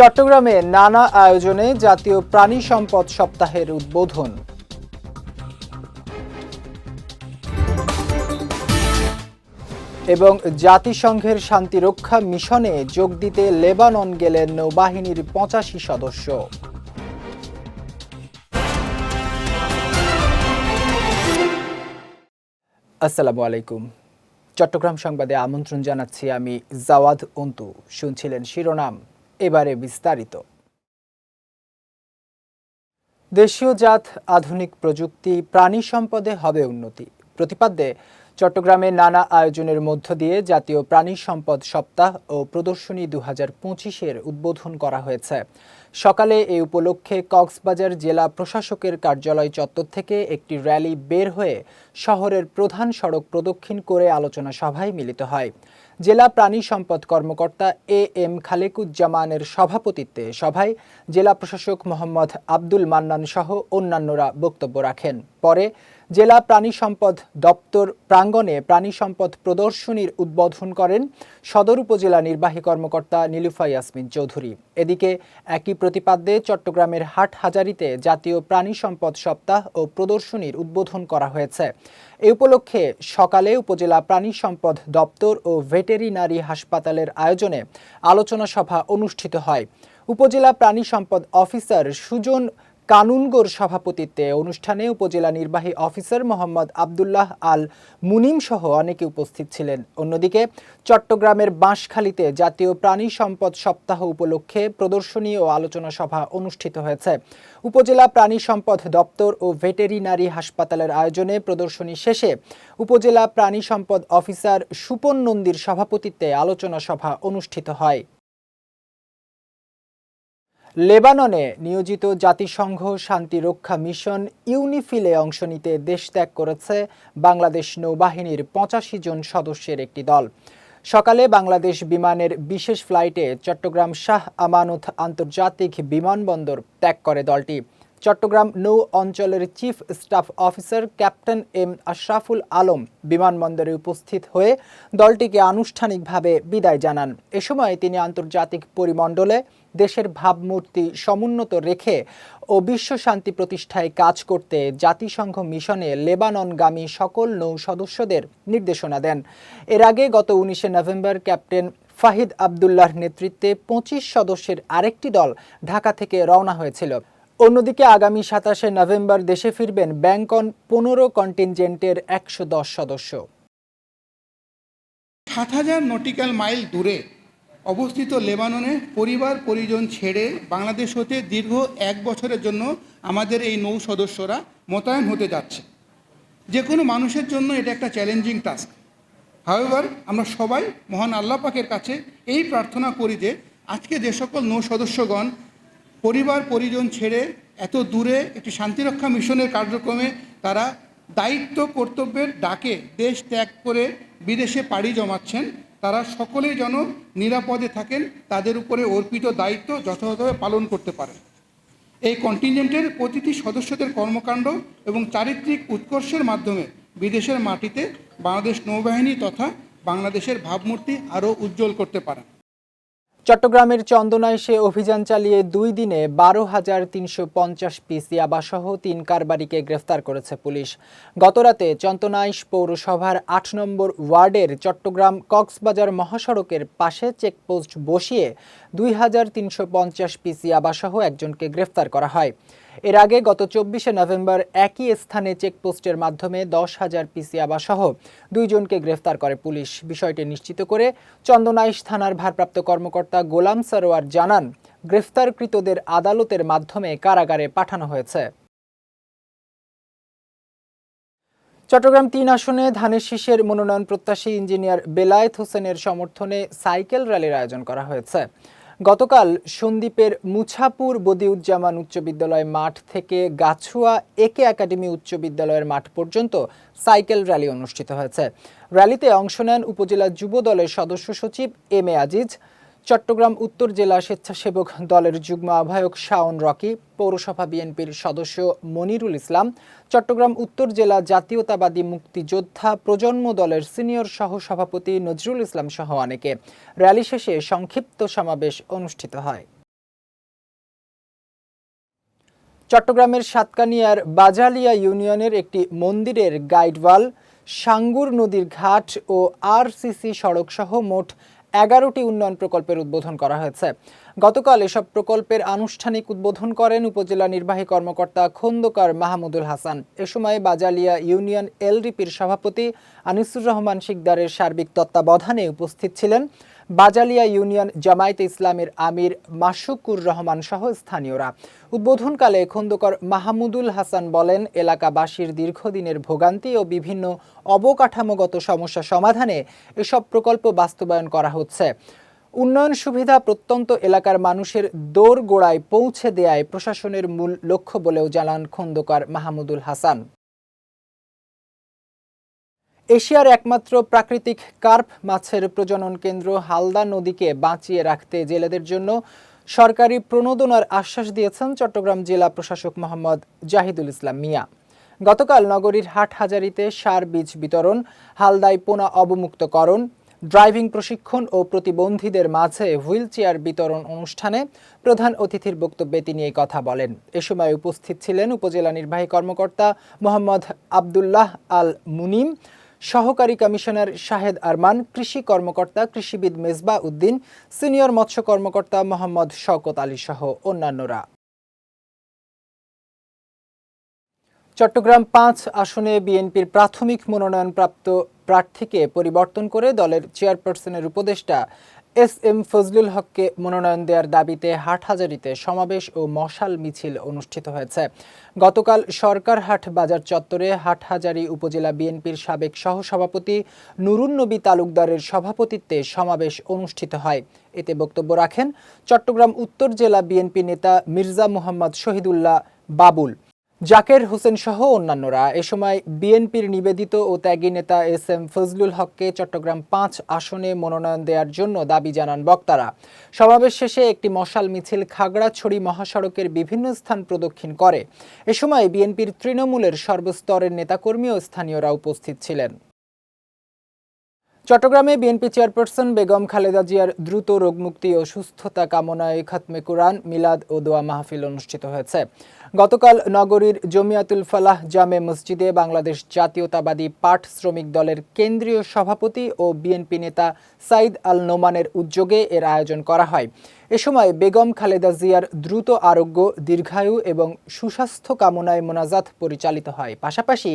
চট্টগ্রামে নানা আয়োজনে জাতীয় প্রাণী সম্পদ সপ্তাহের উদ্বোধন। এবং জাতিসংঘের শান্তিরক্ষা মিশনে যোগ দিতে লেবানন গেলেন নৌবাহিনীর পঁচাশি সদস্য। আসসালামু আলাইকুম। চট্টগ্রাম সংবাদে আমন্ত্রণ জানাচ্ছি আমি জাওয়াদ অন্তু। শুনছিলেন শিরোনাম। এবারে বিস্তারিত। দেশীয় জাত, আধুনিক প্রযুক্তি, প্রাণী সম্পদে হবে উন্নতি। প্রতিপাদ্যে চট্টগ্রামে নানা আয়োজনের মধ্য দিয়ে জাতীয় প্রাণী সম্পদ সপ্তাহ ও প্রদর্শনী দু হাজার পঁচিশের উদ্বোধন করা হয়েছে। সকালে এ উপলক্ষে কক্সবাজার জেলা প্রশাসকের কার্যালয় চত্বর থেকে একটি র্যালি বের হয়ে শহরের প্রধান সড়ক প্রদক্ষিণ করে আলোচনা সভায় মিলিত হয়। জেলা প্রাণী সম্পদ কর্মকর্তা এ এম খালেকুজ্জামানের সভাপতিত্বে সভায় জেলা প্রশাসক মোহাম্মদ আব্দুল মান্নান সহ অন্যান্যরা বক্তব্য রাখেন। পরে জেলা প্রাণী সম্পদ দপ্তর প্রাঙ্গণে প্রাণী সম্পদ প্রদর্শনীর উদ্বোধন করেন সদর উপজেলা নির্বাহী কর্মকর্তা নীলুফা ইয়াসমিন চৌধুরী। এদিকে একই প্রতিপাদ্যে চট্টগ্রামের হাটহাজারিতে জাতীয় প্রাণী সম্পদ সপ্তাহ ও প্রদর্শনীর উদ্বোধন করা হয়েছে। এ উপলক্ষে সকালে উপজেলা প্রাণী সম্পদ দপ্তর ও ভেটেরিনারি হাসপাতালের আয়োজনে আলোচনা সভা অনুষ্ঠিত হয়। উপজেলা প্রাণী সম্পদ অফিসার সুজন কানুনগোর সভাপতিত্বে অনুষ্ঠানে উপজেলা নির্বাহী অফিসার মোহাম্মদ আবদুল্লাহ আল মুনিম সহ অনেকে উপস্থিত ছিলেন। অন্যদিকে, চট্টগ্রামের বাঁশখালীতে জাতীয় প্রাণী সম্পদ সপ্তাহ উপলক্ষে প্রদর্শনী ও আলোচনা সভা অনুষ্ঠিত হয়েছে। উপজেলা প্রাণী সম্পদ দপ্তর ও ভেটেরিনারি হাসপাতালের আয়োজনে প্রদর্শনী শেষে উপজেলা প্রাণী সম্পদ অফিসার সুপন নন্দীর সভাপতিত্বে আলোচনা সভা অনুষ্ঠিত হয়। লেবাননে নিয়োজিত জাতিসংঘ শান্তি রক্ষা মিশন ইউনিফিলে অংশ নিতে দেশ ত্যাগ করেছে বাংলাদেশ নৌবাহিনীর পঁচাশি জন সদস্যের একটি দল। সকালে বাংলাদেশ বিমানের বিশেষ ফ্লাইটে চট্টগ্রাম শাহ আমানত আন্তর্জাতিক বিমানবন্দর ত্যাগ করে দলটি। চট্টগ্রাম নৌ অঞ্চলের chief staff officer captain M Ashraful Alam বিমানবন্দরে উপস্থিত হয়ে দলটিকে আনুষ্ঠানিকভাবে বিদায় জানান। এ সময় তিনি আন্তর্জাতিক পরিমণ্ডলে দেশের ভাবমূর্তি সমুন্নত রেখে ও বিশ্ব শান্তি প্রতিষ্ঠায় কাজ করতে জাতিসংঘ মিশনে লেবাননগামী সকল নৌ সদস্যদের নির্দেশনা দেন। এর আগে গত উনিশে নভেম্বর ক্যাপ্টেন ফাহিদ আবদুল্লাহর নেতৃত্বে পঁচিশ সদস্যের আরেকটি দল ঢাকা থেকে রওনা হয়েছিল। অন্যদিকে আগামী সাতাশে নভেম্বর দেশে ফিরবেন ব্যাংকন পনেরো কন্টিনজেন্টের একশো দশ সদস্য। সাত হাজার নটিক্যাল মাইল দূরে অবস্থিত লেবাননে পরিবার পরিজন ছেড়ে বাংলাদেশ হতে দীর্ঘ এক বছরের জন্য আমাদের এই নৌ সদস্যরা মোতায়েন হতে যাচ্ছে। যে কোনো মানুষের জন্য এটা একটা চ্যালেঞ্জিং টাস্ক। হাওয়েভার আমরা সবাই মহান আল্লাহ পাকের কাছে এই প্রার্থনা করি যে আজকে যে সকল নৌ সদস্যগণ পরিবার, পরিজন ছেড়ে এত দূরে একটি শান্তিরক্ষা মিশনের কার্যক্রমে তারা দায়িত্ব, কর্তব্যের ডাকে দেশ ত্যাগ করে বিদেশে পাড়ি জমাচ্ছেন। তারা সকলেই যেন নিরাপদে থাকেন, তাদের উপরে অর্পিত দায়িত্ব যথাযথভাবে পালন করতে পারেন। এই কন্টিনজেন্টের প্রতিটি সদস্যদের কর্মকাণ্ড এবং চারিত্রিক উৎকর্ষের মাধ্যমে বিদেশের মাটিতে বাংলাদেশ নৌবাহিনী তথা বাংলাদেশের ভাবমূর্তি আরও উজ্জ্বল করতে পারেন। চট্টগ্রামের চন্দনায় সে অভিযান চালিয়ে দুই দিনে বারো হাজার তিনশো পঞ্চাশ পিস ইয়াবাসহ তিন কারবারিকে গ্রেফতার করেছে পুলিশ। গতরাতে চন্দনাইশ পৌরসভার আট নম্বর ওয়ার্ডের চট্টগ্রাম কক্সবাজার মহাসড়কের পাশে চেকপোস্ট বসিয়ে দুই হাজার তিনশো পঞ্চাশ পিস ইয়াবাসহ একজনকে গ্রেফতার করা হয়। এর আগে গত চব্বিশে নভেম্বর একই স্থানে চেকপোস্টের মাধ্যমে দশ হাজার পিসিয়াবা সহ দুইজনকে গ্রেফতার করে পুলিশ। বিষয়টি নিশ্চিত করে চন্দনাইশ থানার ভারপ্রাপ্ত কর্মকর্তা গোলাম সরোয়ার জানান, গ্রেফতারকৃতদের আদালতের মাধ্যমে কারাগারে পাঠানো হয়েছে। চট্টগ্রাম তিন আসনে ধানের শীষের মনোনয়ন প্রত্যাশী ইঞ্জিনিয়ার বেলায়েত হোসেনের সমর্থনে সাইকেল র্যালির আয়োজন করা হয়েছে। গতকাল সন্দ্বীপের মুছাপুর বদিউজ্জামান উচ্চ বিদ্যালয় মাঠ থেকে গাছুয়া একে একাডেমি উচ্চ বিদ্যালয়ের মাঠ পর্যন্ত সাইকেল র্যালি অনুষ্ঠিত হয়েছে। র্যালিতে অংশ নেন উপজেলা যুব দলের সদস্য সচিব এম এ আজিজ চট্টগ্রাম উত্তর জেলা স্বেচ্ছাসেবক দলের যুগ্ম আহ্বায়ক শাওন রকি, পৌরসভা বিএনপির সদস্য মনিরুল ইসলাম, চট্টগ্রাম উত্তর জেলা জাতীয়তাবাদী মুক্তিযোদ্ধা প্রজন্ম দলের সিনিয়র সহ সভাপতি নজরুল ইসলাম সহ অনেকে। র্যালি শেষে সংক্ষিপ্ত সমাবেশ অনুষ্ঠিত হয়। চট্টগ্রামের সাতকানিয়ার বাজালিয়া ইউনিয়নের একটি মন্দিরের গাইডওয়াল, সাঙ্গুর নদীর ঘাট ও আরসিসি সড়ক সহ মোট এগারোটি উন্নয়ন প্রকল্পের উদ্বোধন করা হয়েছে। গতকাল এসব প্রকল্পের আনুষ্ঠানিক উদ্বোধন করেন উপজেলা নির্বাহী কর্মকর্তা খন্দকার মাহমুদুল হাসান। এ সময় বাজালিয়া ইউনিয়ন এলডিপির সভাপতি আনিসুর রহমান শিকদারের সার্বিক তত্ত্বাবধানে উপস্থিত ছিলেন। বাজালিয়া ইউনিয়ন জামায়াতে ইসলামের আমির মাসুকুর রহমান সহ স্থানীয়রা। উদ্বোধনকালে খন্দকার মাহমুদুল হাসান বলেন, এলাকাবাসীর দীর্ঘদিনের ভোগান্তি ও বিভিন্ন অবকাঠামোগত সমস্যা সমাধানে এসব প্রকল্প বাস্তবায়ন করা হচ্ছে। উন্নয়ন সুবিধা প্রত্যন্ত এলাকার মানুষের দৌড় গোড়ায় পৌঁছে দেয়ায় প্রশাসনের মূল লক্ষ্য বলেও জানান খন্দকার মাহমুদুল হাসান। এশিয়ার একমাত্র প্রাকৃতিক কার্প মাছের প্রজনন কেন্দ্র হালদা নদীকে বাঁচিয়ে রাখতে জেলেদের জন্য সরকারি প্রণোদনার আশ্বাস দিয়েছেন চট্টগ্রাম জেলা প্রশাসক মোহাম্মদ জাহিদুল ইসলাম মিয়া। গতকাল নগরীর হাটহাজারিতে সার বীজ বিতরণ, হালদায় পোনা অবমুক্তকরণ, ড্রাইভিং প্রশিক্ষণ ও প্রতিবন্ধীদের মাঝে হুইল চেয়ার বিতরণ অনুষ্ঠানে প্রধান অতিথির বক্তব্যে তিনি এই কথা বলেন। এ সময় উপস্থিত ছিলেন উপজেলা নির্বাহী কর্মকর্তা মোহাম্মদ আবদুল্লাহ আল মুনিম সহকারী কমিশনার শাহেদ আরমান, কৃষি কর্মকর্তা কৃষিবিদ মেজবা উদ্দিন, সিনিয়র মৎস্য কর্মকর্তা মোহাম্মদ শওকত আলী সহ অন্যান্যরা। চট্টগ্রাম পাঁচ আসনে বিএনপির প্রাথমিক মনোনয়নপ্রাপ্ত প্রার্থীকে পরিবর্তন করে দলের চেয়ারপারসনের উপদেষ্টা এস এম ফজলুল হককে মনোনয়ন দেওয়ার দাবিতে হাটহাজারিতে সমাবেশ ও মশাল মিছিল অনুষ্ঠিত হয়েছে। গতকাল সরকারহাট বাজার চত্বরে হাটহাজারি উপজেলা বিএনপির সাবেক সহসভাপতি নুরুন নবী তালুকদারের সভাপতিত্বে সমাবেশ অনুষ্ঠিত হয়। এতে বক্তব্য রাখেন চট্টগ্রাম উত্তর জেলা বিএনপি নেতা মির্জা মোহাম্মদ শহীদুল্লাহ বাবুল। জাকের হোসেন সহ অন্যান্যরা। এ সময় বিএনপির নিবেদিত ও ত্যাগী নেতা এস এম ফজলুল হককে চট্টগ্রাম পাঁচ আসনে মনোনয়ন দেওয়ার জন্য দাবি জানান বক্তারা। সমাবেশ শেষে একটি মশাল মিছিল খাগড়াছড়ি মহাসড়কের বিভিন্ন স্থান প্রদক্ষিণ করে। এ সময় বিএনপির তৃণমূলের সর্বস্তরের নেতাকর্মী ও স্থানীয়রা উপস্থিত ছিলেন। চট্টগ্রামে বিএনপি চেয়ারপারসন বেগম খালেদা জিয়ার দ্রুত রোগমুক্তি ও সুস্থতা কামনায় খাতমে কুরআন, মিলাদ ও দোয়া মাহফিল অনুষ্ঠিত হয়েছে। গতকাল নগরীর জমিয়াতুল ফালাহ জামে মসজিদে বাংলাদেশ জাতীয়তাবাদী পাঠ শ্রমিক দলের কেন্দ্রীয় সভাপতি ও বিএনপি নেতা সাইদ আল নোমানের উদ্যোগে এর আয়োজন করা হয়। এ সময় বেগম খালেদা জিয়ার দ্রুত আরোগ্য, দীর্ঘায়ু এবং সুস্বাস্থ্য কামনায় মোনাজাত পরিচালিত হয়। পাশাপাশি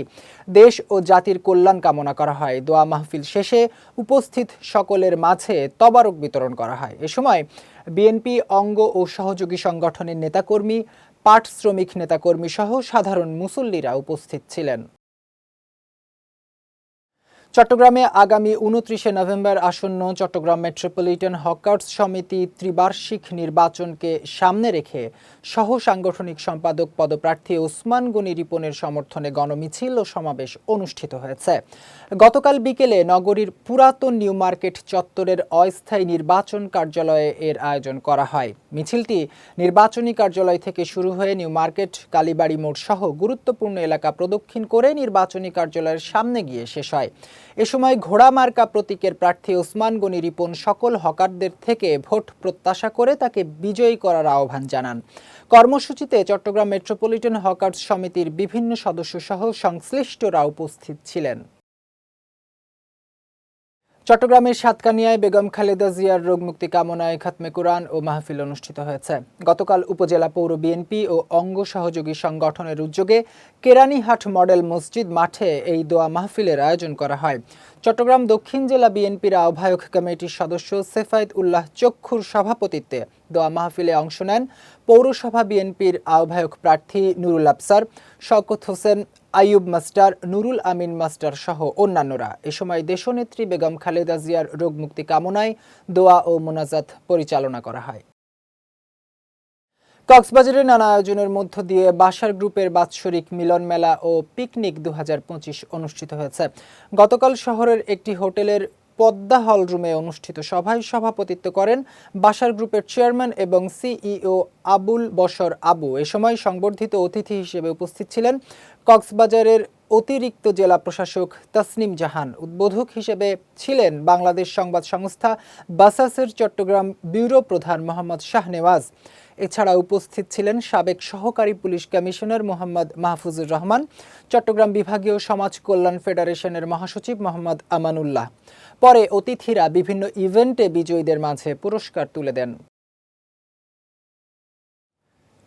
দেশ ও জাতির কল্যাণ কামনা করা হয়। দোয়া মাহফিল শেষে উপস্থিত সকলের মাঝে তবারক বিতরণ করা হয়। এ সময় বিএনপি অঙ্গ ও সহযোগী সংগঠনের নেতাকর্মী পাট শ্রমিক নেতাকর্মী সহ সাধারণ মুসল্লিরা উপস্থিত ছিলেন। চট্টগ্রামে আগামী উনত্রিশে নভেম্বর আসন্ন চট্টগ্রাম মেট্রোপলিটন হকার্স সমিতি ত্রিবার্ষিক নির্বাচনকে সামনে রেখে সহ সাংগঠনিক সম্পাদক পদপ্রার্থী ওসমান গনি রিপনের সমর্থনে গণমিছিল ও সমাবেশ অনুষ্ঠিত হয়েছে। গতকাল বিকেলে নগরীর পুরাতন নিউ মার্কেট চত্বরের অস্থায়ী নির্বাচন কার্যালয়ে এর আয়োজন করা হয়। মিছিলটি নির্বাচনী কার্যালয় থেকে শুরু হয়ে নিউ মার্কেট, কালীবাড়ি মোড় সহ গুরুত্বপূর্ণ এলাকা প্রদক্ষিণ করে নির্বাচনী কার্যালয়ের সামনে গিয়ে শেষ হয়। এ সময় ঘোড়া মার্কা প্রতীকের প্রার্থী ওসমান গনি রিপন সকল হকারদের থেকে ভোট প্রত্যাশা করে তাকে বিজয়ী করার আহ্বান জানান। কর্মসূচিতে চট্টগ্রাম মেট্রোপলিটন হকার্স সমিতির বিভিন্ন সদস্য সহ সংশ্লিষ্টরা উপস্থিত ছিলেন। চট্টগ্রামের সাতকানিয়ায় বেগম খালেদা জিয়ার রোগমুক্তি কামনায় খাতমে কোরআন ও মাহফিল অনুষ্ঠিত হয়েছে। গতকাল উপজেলা পৌর বিএনপি ও অঙ্গ সহযোগী সংগঠনের উদ্যোগে কেরানীহাট মডেল মসজিদ মাঠে এই দোয়া মাহফিলের আয়োজন করা হয়। চট্টগ্রাম দক্ষিণ জেলা বিএনপির আহ্বায়ক কমিটির সদস্য সেফায়েত উল্লাহ চক্ষুর সভাপতিত্বে দোয়া মাহফিলে অংশ নেন পৌরসভা বিএনপির আহ্বায়ক প্রার্থী নুরুল আফসার, শওকত হোসেন আইয়ুব মাস্টার, নুরুল আমিন মাস্টার সহ অন্যান্যরা। এ সময় দেশনেত্রী বেগম খালেদা জিয়ার রোগমুক্তি কামনায় দোয়া ও মোনাজাত পরিচালনা করা হয়। কক্সবাজারে নানা আয়োজনের মধ্য দিয়ে বাসার গ্রুপের বাৎসরিক মিলন মেলা ও পিকনিক দু হাজার পঁচিশ অনুষ্ঠিত হয়েছে। গতকাল শহরের একটি হোটেলের পদ্মা হল রুমে অনুষ্ঠিত সভায় সভাপতিত্ব করেন বাসার গ্রুপের চেয়ারম্যান এবং সিইও আবুল বশর আবু। এ সময় সংবর্ধিত অতিথি হিসেবে উপস্থিত ছিলেন কক্সবাজারের অতিরিক্ত জেলা প্রশাসক তাসনিম জাহান উদ্বোধক হিসেবে ছিলেন বাংলাদেশ সংবাদ সংস্থা বাসাসের চট্টগ্রাম ব্যুরো প্রধান মোহাম্মদ শাহনেওয়াজ। এছাড়া উপস্থিত ছিলেন সাবেক সহকারী পুলিশ কমিশনার মোহাম্মদ মাহফুজুর রহমান, চট্টগ্রাম বিভাগীয় সমাজ কল্যাণ ফেডারেশনের মহাসচিব মোহাম্মদ আমানুল্লাহ। পরে অতিথিরা বিভিন্ন ইভেন্টে বিজয়ীদের মাঝে পুরস্কার তুলে দেন।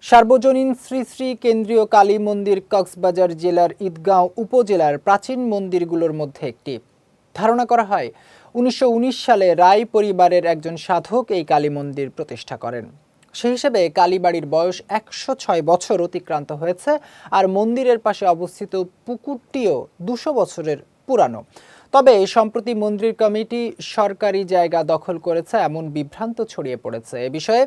সার্বজনীন শ্রী শ্রী কেন্দ্রীয় কালী মন্দির কক্সবাজার জেলার ঈদগাঁও উপজেলার প্রাচীন মন্দিরগুলোর মধ্যে একটি। ধারণা করা হয়, উনিশশো উনিশ সালে রায় পরিবারের একজন সাধক এই কালী মন্দির প্রতিষ্ঠা করেন। সেই হিসেবে কালীবাড়ির বয়স একশো ছয় বছর অতিক্রান্ত হয়েছে আর মন্দিরের পাশে অবস্থিত পুকুরটিও দুশো বছরের পুরানো। তবে সম্প্রতি মন্দির কমিটি সরকারি জায়গা দখল করেছে, এমন বিভ্রান্ত ছড়িয়ে পড়েছে। এ বিষয়ে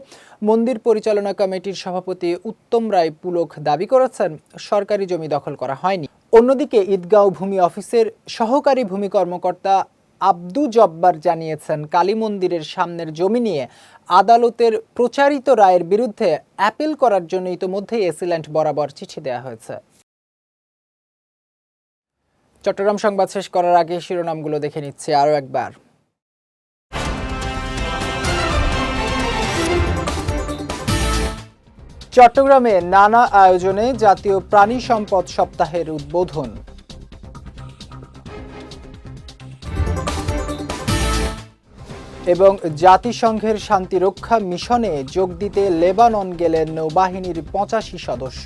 মন্দির পরিচালনা কমিটির সভাপতি উত্তম রায় পুলক দাবি করেছেন, সরকারি জমি দখল করা হয়নি। অন্যদিকে ঈদগাঁও ভূমি অফিসের সহকারী ভূমি কর্মকর্তা আব্দু জব্বার জানিয়েছেন, কালী মন্দিরের সামনের জমি নিয়ে আদালতের প্রচারিত রায়ের বিরুদ্ধে অ্যাপিল করার জন্য ইতোমধ্যেই এসিল্যান্ড বরাবর চিঠি দেওয়া হয়েছে। চট্টগ্রাম সংবাদ শেষ করার আগে শিরোনামগুলো দেখে নিচ্ছে আরও একবার। চট্টগ্রামে নানা আয়োজনে জাতীয় প্রাণী সম্পদ সপ্তাহের উদ্বোধন। এবং জাতিসংঘের শান্তিরক্ষা মিশনে যোগ দিতে লেবানন গেলেন নৌবাহিনীর পঁচাশি সদস্য।